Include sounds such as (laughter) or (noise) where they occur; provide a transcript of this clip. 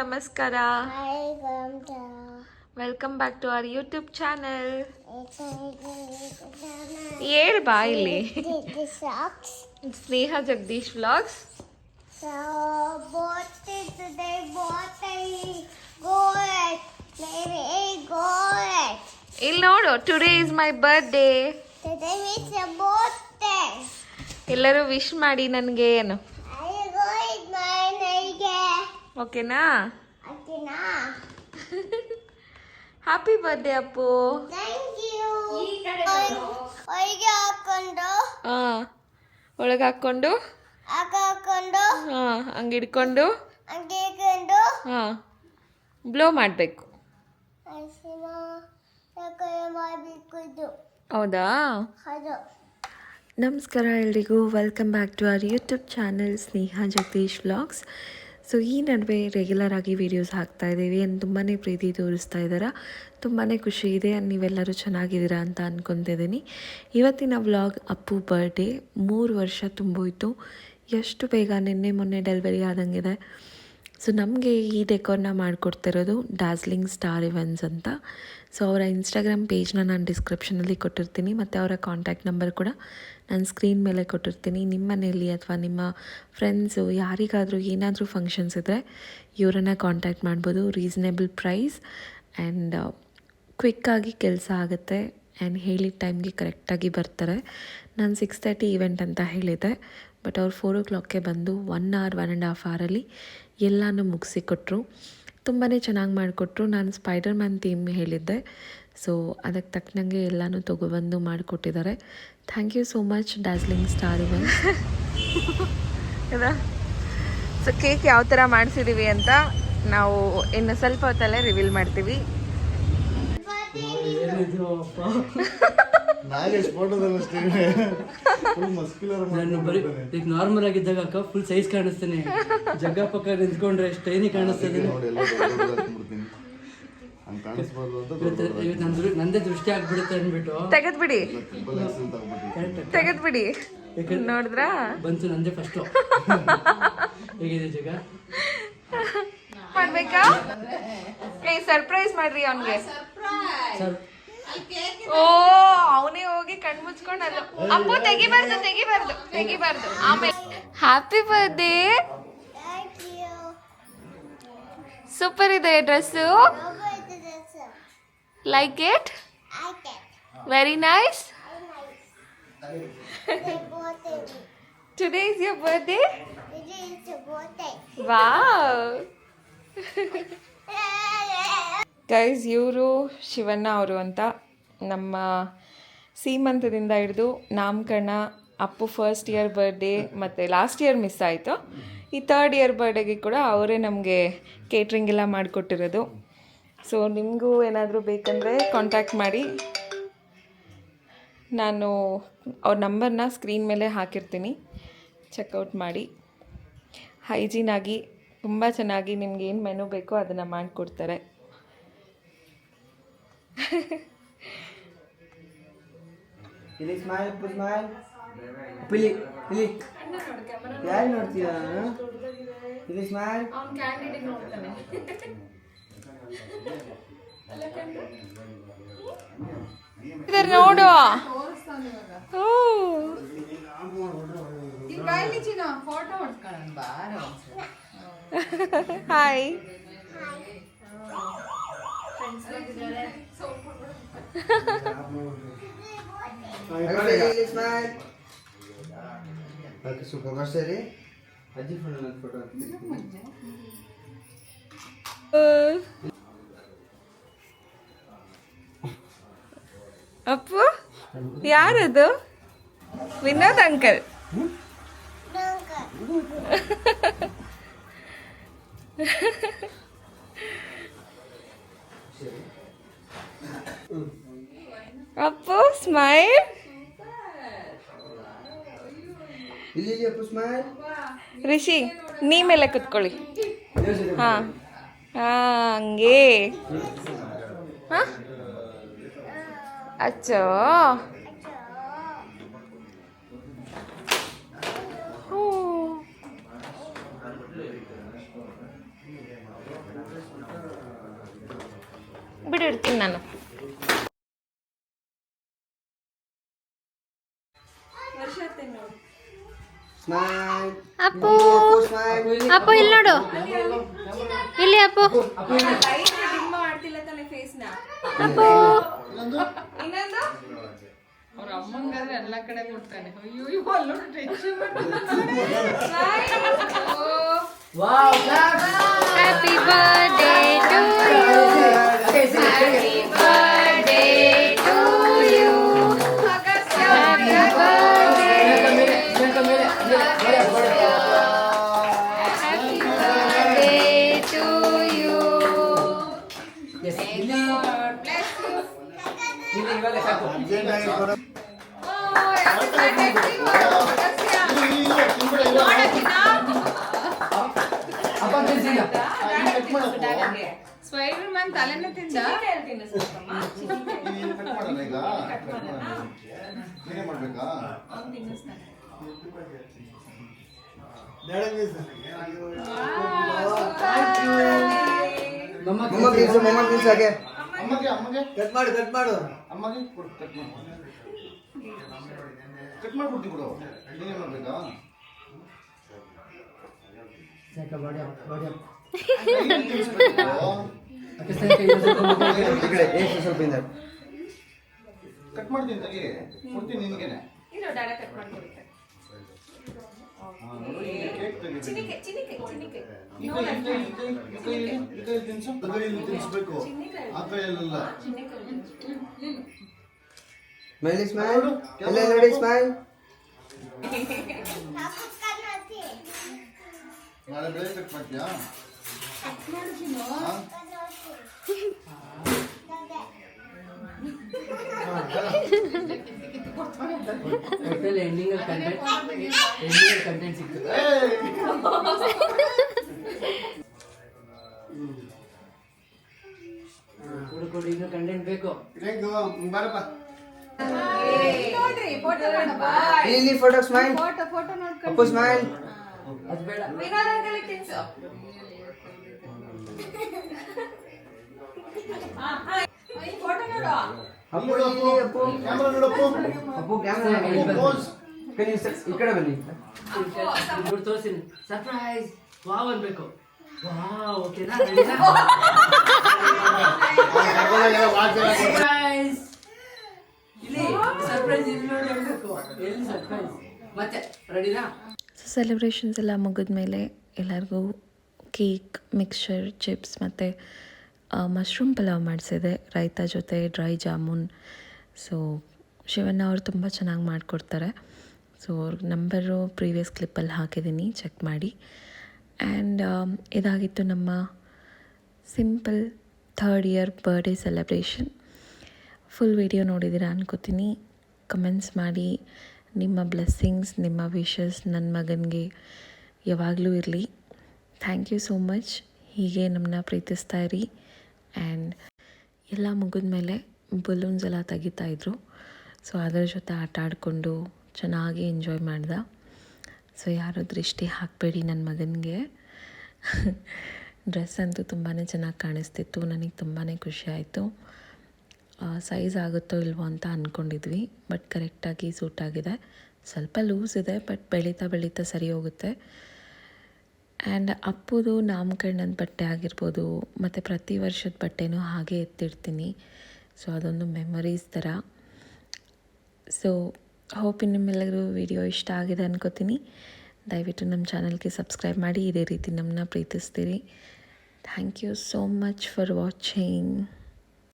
ನಮಸ್ಕಾರ. Welcome back to our YouTube channel ಹೇಳ್ ಬಾ ಇಲ್ಲಿ. ಸ್ನೇಹ ಜಗದೀಶ್ ವ್ಲಾಗ್ಸ್. ಇಲ್ಲಿ ನೋಡು ಟುಡೇ ಇಸ್ ಮೈ is ಎಲ್ಲರೂ ವಿಶ್ ಮಾಡಿ ನನಗೆ ಏನು? ಓಕೆನಾ. Happy birthday (laughs) Appu. Thank you. ಒಳಗೆ ಹಾಕೊಂಡು. ಹಾಂ ಒಳಗೆ ಹಾಕ್ಕೊಂಡು. ಆಗ ಹಾಕೊಂಡು. ಹಾಂ ಹಂಗೆ ಹಿಡ್ಕೊಂಡು ಹಾಂ ಬ್ಲೋ ಮಾಡಬೇಕು. ಹೌದಾ? ನಮಸ್ಕಾರ ಎಲ್ರಿಗೂ. Welcome back to our YouTube channel Sneha Jagadish vlogs so, ಈ ನಡುವೆ ರೆಗ್ಯುಲರ್ ಆಗಿ ವೀಡಿಯೋಸ್ ಹಾಕ್ತಾ ಇದ್ದೀವಿ. ಅಂದ್ ತುಂಬಾ ಪ್ರೀತಿ ತೋರಿಸ್ತಾ ಇದ್ದಾರೆ? ತುಂಬಾ ಖುಷಿ ಇದೆ. ನೀವೆಲ್ಲರೂ ಚೆನ್ನಾಗಿದ್ದೀರಾ ಅಂತ ಅಂದ್ಕೊತಿದ್ದೀನಿ ಇವತ್ತಿನ ವ್ಲಾಗ್ ಅಪ್ಪು ಬರ್ಡೇ ಮೂರು ವರ್ಷ ತುಂಬೋಯ್ತು. ಎಷ್ಟು ಬೇಗ ನಿನ್ನೆ ಮೊನ್ನೆ ಡೆಲಿವರಿ ಆದಂಗಿದೆ. ಸೊ ನಮಗೆ ಈ ಡೆಕೋರ್ನ ಮಾಡಿಕೊಡ್ತಿರೋದು ಡಾರ್ಸ್ಲಿಂಗ್ ಸ್ಟಾರ್ ಇವೆಂಟ್ಸ್ ಅಂತ. ಸೊ ಅವರ ಇನ್ಸ್ಟಾಗ್ರಾಮ್ ಪೇಜ್ನ ನಾನು ಡಿಸ್ಕ್ರಿಪ್ಷನಲ್ಲಿ ಕೊಟ್ಟಿರ್ತೀನಿ. ಮತ್ತು ಅವರ ಕಾಂಟ್ಯಾಕ್ಟ್ ನಂಬರ್ ಕೂಡ ನಾನು ಸ್ಕ್ರೀನ್ ಮೇಲೆ ಕೊಟ್ಟಿರ್ತೀನಿ. ನಿಮ್ಮ ಮನೆಯಲ್ಲಿ ಅಥವಾ ನಿಮ್ಮ ಫ್ರೆಂಡ್ಸು ಯಾರಿಗಾದರೂ ಏನಾದರೂ ಫಂಕ್ಷನ್ಸ್ ಇದ್ದರೆ ಇವರನ್ನು ಕಾಂಟ್ಯಾಕ್ಟ್ ಮಾಡ್ಬೋದು. ರೀಸನೇಬಲ್ ಪ್ರೈಸ್ ಆ್ಯಂಡ್ ಕ್ವಿಕ್ಕಾಗಿ ಕೆಲಸ ಆಗುತ್ತೆ. ಆ್ಯಂಡ್ ಹೇಳಿದ ಟೈಮ್ಗೆ ಕರೆಕ್ಟಾಗಿ ಬರ್ತಾರೆ. ನಾನು ಸಿಕ್ಸ್ ತರ್ಟಿ ಈವೆಂಟ್ ಅಂತ ಹೇಳಿದ್ದೆ ಬಟ್ ಅವ್ರು ಫೋರ್ ಓ ಕ್ಲಾಕ್ಗೆ ಬಂದು one hour one and half ಅವರಲ್ಲಿ ಎಲ್ಲನೂ ಮುಗಿಸಿಕೊಟ್ರು. ತುಂಬಾ ಚೆನ್ನಾಗಿ ಮಾಡಿಕೊಟ್ರು. ನಾನು ಸ್ಪೈಡರ್ ಮ್ಯಾನ್ ಥೀಮ್ ಹೇಳಿದ್ದೆ. ಸೊ ಅದಕ್ಕೆ ತಕ್ಕನಂಗೆ ಎಲ್ಲನೂ ತೊಗೊಬಂದು ಮಾಡಿಕೊಟ್ಟಿದ್ದಾರೆ. Thank (laughs) you so much Dazzling Star so cake ಯಾವ ಥರ ಮಾಡಿಸಿದ್ದೀವಿ ಅಂತ ನಾವು ಇನ್ನು ಸ್ವಲ್ಪ ಹೊತ್ತಲ್ಲೇ ರಿವೀಲ್ ಮಾಡ್ತೀವಿ. ನಾಗೇಶ್ ಫೋಟೋದಲ್ಲಿ ಅಷ್ಟೇ. ಫುಲ್ ಮಸ್ಕ್ಯುಲರ್ ನಾನು ಬರೀ ಈಗ ನಾರ್ಮಲ್ ಆಗಿದ್ದಾಗ ಅಕ್ಕ ಫುಲ್ ಸೈಜ್ ಕಾಣಿಸ್ತೇನೆ. ಜಗ್ಗ ಪಕ್ಕ ನಿಂತ್ಕೊಂಡ್ರೆ ಸ್ಟೈನಿ ಕಾಣಿಸ್ತದೆ ನೋಡಿ ಎಲ್ಲ ದೊಡ್ಡ ದೊಡ್ಡ ಹಂಗೆ ಕಾಣಿಸ್ಬಾರ್ದು ಅಂತ ದೊಡ್ಡ ಇವತ್ತು ಇವತ್ತು ನನ್ನ ದೃ- ನಂದೇ ದೃಷ್ಟಿ ಆಗ್ಬಿಡುತ್ತೆ ಅಂದ್ಬಿಟ್ಟು. ತೆಗೆದ್ಬಿಡಿ. ಯಾಕಂದ್ರೆ ನೋಡಿದ್ರಾ? ಬಂತು ನಂದೇ ಫಸ್ಟು ಹೇಗಿದೆ ಜಗ ಮಾಡ್ಬೇಕಾ? ಏ ಸರ್ಪ್ರೈಸ್ ಮಾಡ್ರಿ ಅವನ್ಗೆ. ಓ ಅವನೇ ಹೋಗಿ ಕಣ್ ಮುಚ್ಕೊಂಡು ಅದು ಅಪ್ಪು ತೆಗಿಬಾರ್ದು ತೆಗಿಬಾರ್ದು ತೆಗಿಬಾರ್ದು ಆಮೇಲೆ happy birthday thank you super ಇದೆ ಡ್ರೆಸ್ಸು ಲೈಕ್ ಇಟ್ ಆಯ್ತು ವೆರಿ ನೈಸ್ ಬೋತೆ ಟುಡೇ ಇಸ್ ಯೋರ್ ಬರ್ಡೇ ಇದು ಇಸ್ ಬೋತೆ ವಾವ್ ಗೈಸ್ ಇವರು ಶಿವಣ್ಣ ಅವರು ಅಂತ ನಮ್ಮ ಸೀಮಂತದಿಂದ ಹಿಡಿದು ನಾಮಕರಣ, ಅಪ್ಪು ಫಸ್ಟ್ ಇಯರ್ ಬರ್ಡೇ ಮತ್ತು ಲಾಸ್ಟ್ ಇಯರ್ ಮಿಸ್ ಆಯಿತು. ಈ ತರ್ಡ್ ಇಯರ್ ಬರ್ಡೇಗೆ ಕೂಡ ಅವರೇ ನಮಗೆ ಕೇಟ್ರಿಂಗ್ ಎಲ್ಲ ಮಾಡಿಕೊಟ್ಟಿರೋದು. ಸೊ ನಿಮಗೂ ಏನಾದರೂ ಬೇಕಂದರೆ ಕಾಂಟ್ಯಾಕ್ಟ್ ಮಾಡಿ. ನಾನು ಅವ್ರ ನಂಬರ್ನ ಸ್ಕ್ರೀನ್ ಮೇಲೆ ಹಾಕಿರ್ತೀನಿ. ಚೆಕ್ಔಟ್ ಮಾಡಿ. ಹೈಜೀನಾಗಿ ತುಂಬ ಚೆನ್ನಾಗಿ ನಿಮ್ಗೆ ಏನು ಮೆನು ಬೇಕೋ ಅದನ್ನು ಮಾಡಿಕೊಡ್ತಾರೆ. ಇಲ್ಲಿ ಸ್ಮೈಲ್ ಸ್ಮೈಲ್ ಇಲ್ಲಿ ಇಲ್ಲಿ ಯಾರು ನೋಡ್ತೀಯಾ ಇಲ್ಲಿ ಸ್ಮೈಲ್ ಇದರ ನೋಡು ಓ. ಹಾಯ್ ಇಲ್ಲಿ ಸ್ಮೈಲ್ ಓಕೆ ಸೂಪರ್ ಅಷ್ಟೇ ರೀ ಅಜ್ಜಿ ಫೋನ್ ನನ್ನ ಫೋಟೋ ಅಪ್ಪು ಯಾರದು ವಿನೋದ್ ಅಂಕಲ್ ಅಪ್ಪು ಸ್ಮೈಲ್ ರಿಷಿ ನೀ ಮೇಲೆ ಕುತ್ಕೊಳ್ಳಿ ಹಾಂ ಹಂಗೆ ಹಾಂ ಅಚ್ಚೋ ಹ್ಞೂ ಬಿಡಿ ಇಡ್ತೀನಿ ನಾನು ಅಪ್ಪು ಅಪ್ಪ ಅಪ್ಪು ಇಲ್ಲಿ ನೋಡು. ಇಲ್ಲಿ Appu Appu happy birthday Spider Man ತಲೆನ ತಿಂದ ಕಟ್ ಮಾಡೋಣ ಈಗ ನೀನೇ ಮಾಡ್ಬೇಕಾ ಮೊಮ್ಮ ತಿನ್ಸು ಮೊಮ್ಮ ತಿನ್ಸು ಹಾಗೆ ಅಮ್ಮಗೆ ಅಮ್ಮಗೆ. ಕಟ್ ಮಾಡು ಕಟ್ ಮಾಡು. ಅಮ್ಮಗೆ ಕೊಡು ಕಟ್ ಮಾಡಿ. ಕಟ್ ಮಾಡ್ಬಿಡ್ತೀವಿ ಬಿಡು. ನೀನೇ ಮಾಡ್ಬೇಕಾ. ಈ ಕಡೆ ಸ್ವಲ್ಪ ಇಂದ ಕಟ್ ಮಾಡ್ತೀನಿ ತಗಿ ಕೊಡ್ತೀನಿ ನಿನ್ಗೆ ನೋಡು, ಕಟ್ ಕೈ, ಈ ಕೈ, ಈ ಕೈ, ಈ ಕೈಯಲ್ಲಿ, ಈ ಕೈಯಲ್ಲಿ ತಿನ್ಸು. ಆ ಕೈಯಲ್ಲಿ ತಿನ್ಸ್ಬೇಕು ಆ ಕೈಯಲ್ಲ ಸ್ಮೈಲಿ ಸ್ಮೈಲ್ ಎಲ್ಲ ನೋಡಿ ಸ್ಮೈಲ್ ನಾಳೆ ಬೆಳಗ್ಗೆ ಕಟ್ ಮಾಡ್ತೀಯಾ ಹಾ? ಒಟ್ಟಲ್ಲಿ ಎಂಡಿಂಗ್ ಕಂಟೆಂಟ್ ಎಂಡಿಂಗ್ ಕಂಟೆಂಟ್ ಸಿಗ್ತದೆ ಏಯ್! ಕೊಡು ಕೊಡು ಇನ್ನು ಕಂಟೆಂಟ್ ಬೇಕು ಇದೇಂಗ್ ಬಾರಪ್ಪ ನೋಡ್ರಿ ಫೋಟೋ ಇಲ್ಲಿ ಫೋಟೋ ಸ್ಮೈಲ್ ಫೋಟೋ ಫೋಟೋ ನೋಡ್ಕೊಂಡು. ಅಪ್ಪು ಸ್ಮೈಲ್ ಅದು ಬೇಡ. ವಿನೋದ್ ಅಂಕಲ್ ತಿನ್ಸು ಫೋಟೋ ನೋಡು. ಅಪ್ಪು ಈ ಕಡೆ ಬನ್ನಿ. ಇವ್ರು ತೋರಿಸ್ತೀನಿ ಸರ್ಪ್ರೈಸ್ ವಾವ್ ಅನ್ಬೇಕು. ವಾವ್ ಓಕೆನಾ ಸರ್ಪ್ರೈಸ್ ಇಲ್ಲಿ ಸರ್ಪ್ರೈಸ್ ಇಲ್ಲಿ ನೋಡಿ ಹೇಳ್ಬೇಕು ಎಲ್ಲಿ ಸರ್ಪ್ರೈಸ್ ಮತ್ತೆ ರೆಡಿನಾ ಸೊ ಸೆಲೆಬ್ರೇಷನ್ಸ್ ಎಲ್ಲ ಮುಗಿದ್ಮೇಲೆ ಎಲ್ಲರಿಗೂ ಕೇಕ್ ಮಿಕ್ಸ್ಚರ್ ಚಿಪ್ಸ್ ಮತ್ತು ಮಶ್ರೂಮ್ ಪಲಾವ್ ಮಾಡಿಸಿದೆ, ರೈತ ಜೊತೆ ಡ್ರೈ ಜಾಮೂನ್. ಸೊ ಶಿವಣ್ಣ ಅವರು ತುಂಬ ಚೆನ್ನಾಗಿ ಮಾಡಿಕೊಡ್ತಾರೆ. ಸೊ ಅವ್ರ ನಂಬರು ಪ್ರೀವಿಯಸ್ ಕ್ಲಿಪ್ಪಲ್ಲಿ ಹಾಕಿದ್ದೀನಿ ಚೆಕ್ ಮಾಡಿ. ಆ್ಯಂಡ್ ಇದಾಗಿತ್ತು ನಮ್ಮ simple third year birthday celebration full video ನೋಡಿದ್ದೀರಾ ಅನ್ಕೋತೀನಿ. ಕಮೆಂಟ್ಸ್ ಮಾಡಿ. ನಿಮ್ಮ ಬ್ಲೆಸ್ಸಿಂಗ್ಸ್ ನಿಮ್ಮ ವಿಷಸ್ ನನ್ನ ಮಗನಿಗೆ ಯಾವಾಗಲೂ ಇರಲಿ. ಥ್ಯಾಂಕ್ ಯು ಸೋ ಮಚ್ ಹೀಗೆ ನಮ್ಮನ್ನ ಪ್ರೀತಿಸ್ತಾ ಇರಿ. ಆ್ಯಂಡ್ ಎಲ್ಲ ಮುಗಿದ ಮೇಲೆ ಬಲೂನ್ಸ್ ಎಲ್ಲ ತೆಗಿತಾಯಿದ್ರು ಸೊ ಅದರ ಜೊತೆ ಆಟ ಆಡಿಕೊಂಡು ಚೆನ್ನಾಗಿ ಎಂಜಾಯ್ ಮಾಡ್ದೆ. ಸೊ ಯಾರು ದೃಷ್ಟಿ ಹಾಕಬೇಡಿ ನನ್ನ ಮಗನಿಗೆ. ಡ್ರೆಸ್ ಅಂತೂ ತುಂಬಾ ಚೆನ್ನಾಗಿ ಕಾಣಿಸ್ತಿತ್ತು. ನನಗೆ ತುಂಬಾ ಖುಷಿ ಆಯಿತು. ಸೈಜ್ ಆಗುತ್ತೋ ಇಲ್ವೋ ಅಂತ ಅಂದ್ಕೊಂಡಿದ್ವಿ ಬಟ್ ಕರೆಕ್ಟಾಗಿ ಸೂಟ್ ಆಗಿದೆ. ಸ್ವಲ್ಪ ಲೂಸ್ ಇದೆ ಬಟ್ ಬೆಳೀತಾ ಬೆಳೀತಾ ಸರಿ ಹೋಗುತ್ತೆ. ಆ್ಯಂಡ್ ಅಪ್ಪುದು ನಾಮಕರಣದ ಬಟ್ಟೆ ಆಗಿರ್ಬೋದು, ಮತ್ತು ಪ್ರತಿ ವರ್ಷದ ಬಟ್ಟೆನೂ ಹಾಗೆ ಎತ್ತಿರ್ತೀನಿ ಸೊ ಅದೊಂದು ಮೆಮೊರೀಸ್ ಥರ ಸೊ ಹೋಪ್ ನಿಮ್ಮೆಲ್ಲರಿಗೂ ವಿಡಿಯೋ ಇಷ್ಟ ಆಗಿದೆ ಅನ್ಕೋತೀನಿ. ದಯವಿಟ್ಟು ನಮ್ಮ ಚಾನಲ್ಗೆ ಸಬ್ಸ್ಕ್ರೈಬ್ ಮಾಡಿ, ಇದೇ ರೀತಿ ನಮ್ಮನ್ನ ಪ್ರೀತಿಸ್ತೀರಿ. Thank you so much for watching